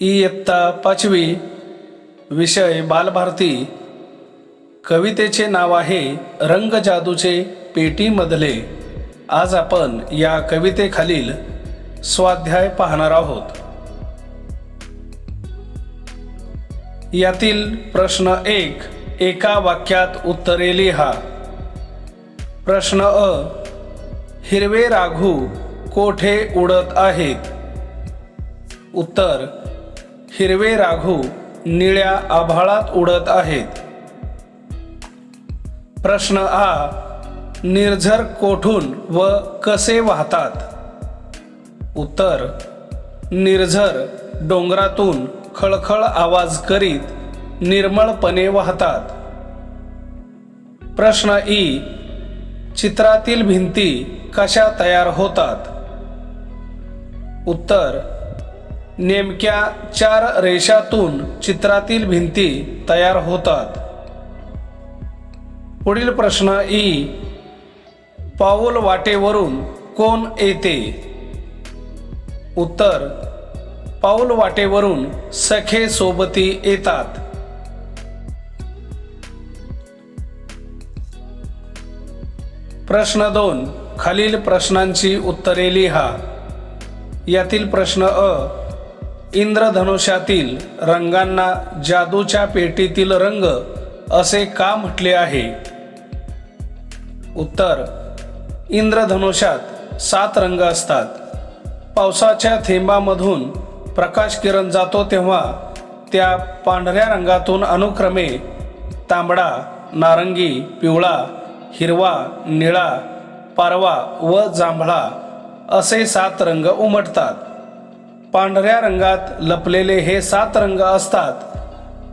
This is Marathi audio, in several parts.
इयत्ता पाचवी विषय बालभारती. कवितेचे नाव आहे रंग जादूचे पेटीमधले आज आपण या कवितेखालील स्वाध्याय पाहणार आहोत. यातील प्रश्न एक एका वाक्यात उत्तरे लिहा. प्रश्न अ. हिरवे राघू कोठे उडत आहेत? उत्तर. हिरवे राघू निळ्या आभाळात उडत आहेत. प्रश्न आ. निर्झर कोठून व कसे वाहतात? उत्तर. निर्झर डोंगरातून खळखळ आवाज करीत निर्मळपणे वाहतात. प्रश्न ई. चित्रातील भिंती कशा तयार होतात? उत्तर नेमक्या चार रेषातून चित्रातील भिंती तयार होतात. पुढील प्रश्न ई पाऊल वाटेवरून कोण येते? उत्तर पाऊल वाटेवरून सखे सोबती येतात. प्रश्न दोन. खालील प्रश्नांची उत्तरे लिहा. यातील प्रश्न अ. इंद्रधनुष्यातील रंगांना जादूच्या पेटीतील रंग असे का म्हटले आहे? उत्तर. इंद्रधनुष्यात सात रंग असतात. पावसाच्या थेंबामधून प्रकाश किरण जातो तेव्हा त्या पांढऱ्या रंगातून अनुक्रमे तांबडा नारंगी पिवळा हिरवा निळा पारवा व जांभळा असे सात रंग उमटतात. पांढऱ्या रंगात लपलेले हे सात रंग असतात.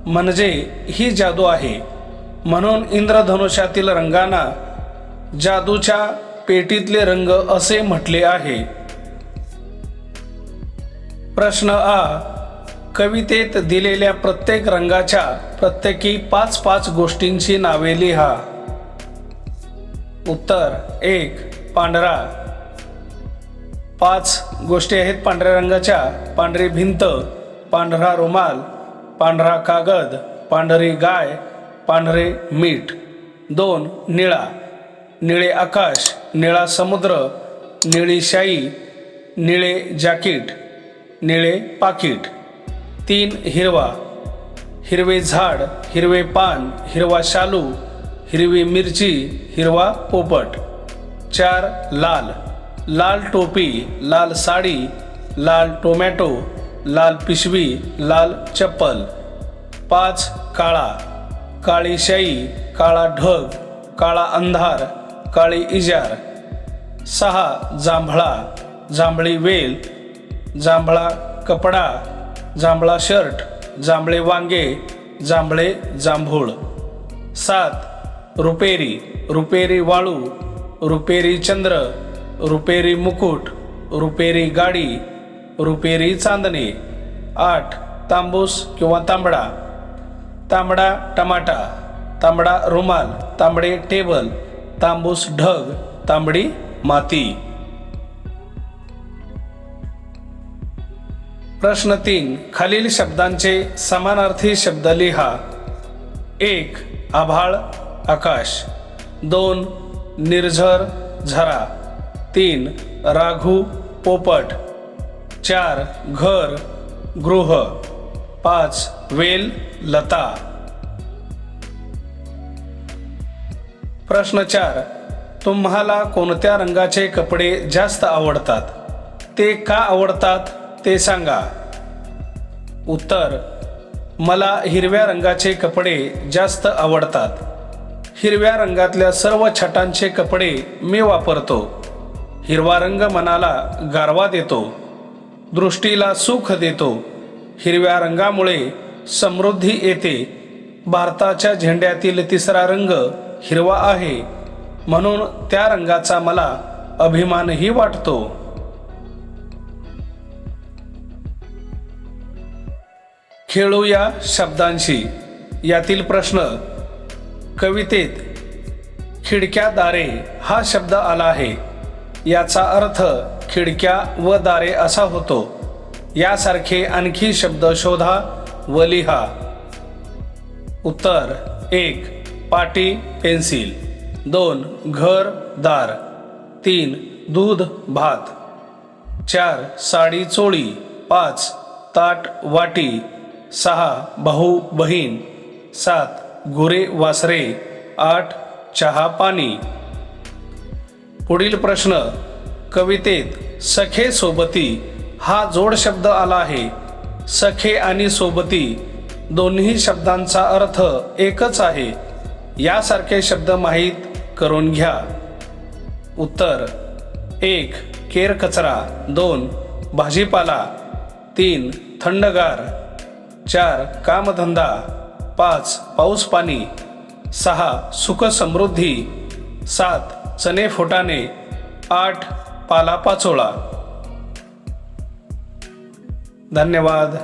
म्हणजे ही जादू आहे. म्हणून इंद्रधनुष्यातील रंगांना जादूच्या पेटीतले रंग असे म्हटले आहे. प्रश्न आ. कवितेत दिलेल्या प्रत्येक रंगाच्या प्रत्येकी पाच पाच गोष्टींची नावे लिहा. उत्तर एक पांढरा. पाच गोष्टी आहेत पांढऱ्या रंगाच्या. पांढरी भिंत पांढरा रुमाल पांढरा कागद पांढरी गाय पांढरे मीठ. दोन निळा. निळे आकाश निळा समुद्र निळी शाई निळे जॅकीट निळे पाकिट. तीन हिरवा. हिरवे झाड हिरवे पान हिरवा शालू हिरवी मिरची हिरवा पोपट. चार लाल. लाल टोपी लाल साडी लाल टोमॅटो लाल पिशवी लाल चप्पल. पाच काळा. काळी शाई काळा ढग काळा अंधार काळी इजार. सहा जांभळा. जांभळी वेल. जांभळा कपडा. जांभळा शर्ट. जांभळे वांगे. जांभळे जांभूळ. सात रुपेरी रुपेरी वाळू रुपेरी चंद्र रुपेरी मुकुट रुपेरी गाडी रुपेरी चांदणे. आठ तांबूस किंवा तांबडा. तांबडा टमाटा तांबडा रुमाल तांबडे टेबल तांबूस ढग तांबडी माती. प्रश्न तीन खालील शब्दांचे समानार्थी शब्द लिहा. एक आभाळ. आकाश. दोन निर्झर झरा. तीन राघू पोपट. चार घर गृह. पाच वेल लता. प्रश्न चार. तुम्हाला कोणत्या रंगाचे कपडे जास्त आवडतात? ते का आवडतात ते सांगा. उत्तर. मला हिरव्या रंगाचे कपडे जास्त आवडतात. हिरव्या रंगातल्या सर्व छटांचे कपडे मी वापरतो. हिरवा रंग मनाला गारवा देतो. दृष्टीला सुख देतो. हिरव्या रंगामुळे समृद्धी येते. भारताच्या झेंड्यातील तिसरा रंग हिरवा आहे. म्हणून त्या रंगाचा मला अभिमानही वाटतो. खेळूया शब्दांशी. यातील प्रश्न कवितेत खिडक्या दारे हा शब्द आला आहे. याचा अर्थ खिडक्या व दारे असा होतो. यासारखे आणखी शब्द शोधा व लिहा. उत्तर एक पाटी पेन्सिल. दोन घर दार. तीन दूध भात. चार साडी चोळी. पाच ताट वाटी. सहा भाऊ बहीण. सात गुरे वासरे आठ चहा पाणी. पुढील प्रश्न कवितेत सखे सोबती हा जोड शब्द आला आहे. सखे आणि सोबती दोन्ही शब्दांचा अर्थ एकच आहे. यासारखे शब्द माहीत करून घ्या. उत्तर एक केर कचरा दोन भाजीपाला तीन थंडगार चार कामधंदा पाच पाऊस पाणी. सहा सुख समृद्धी. सात चणे फुटाणे. आठ पाला पाचोळा धन्यवाद.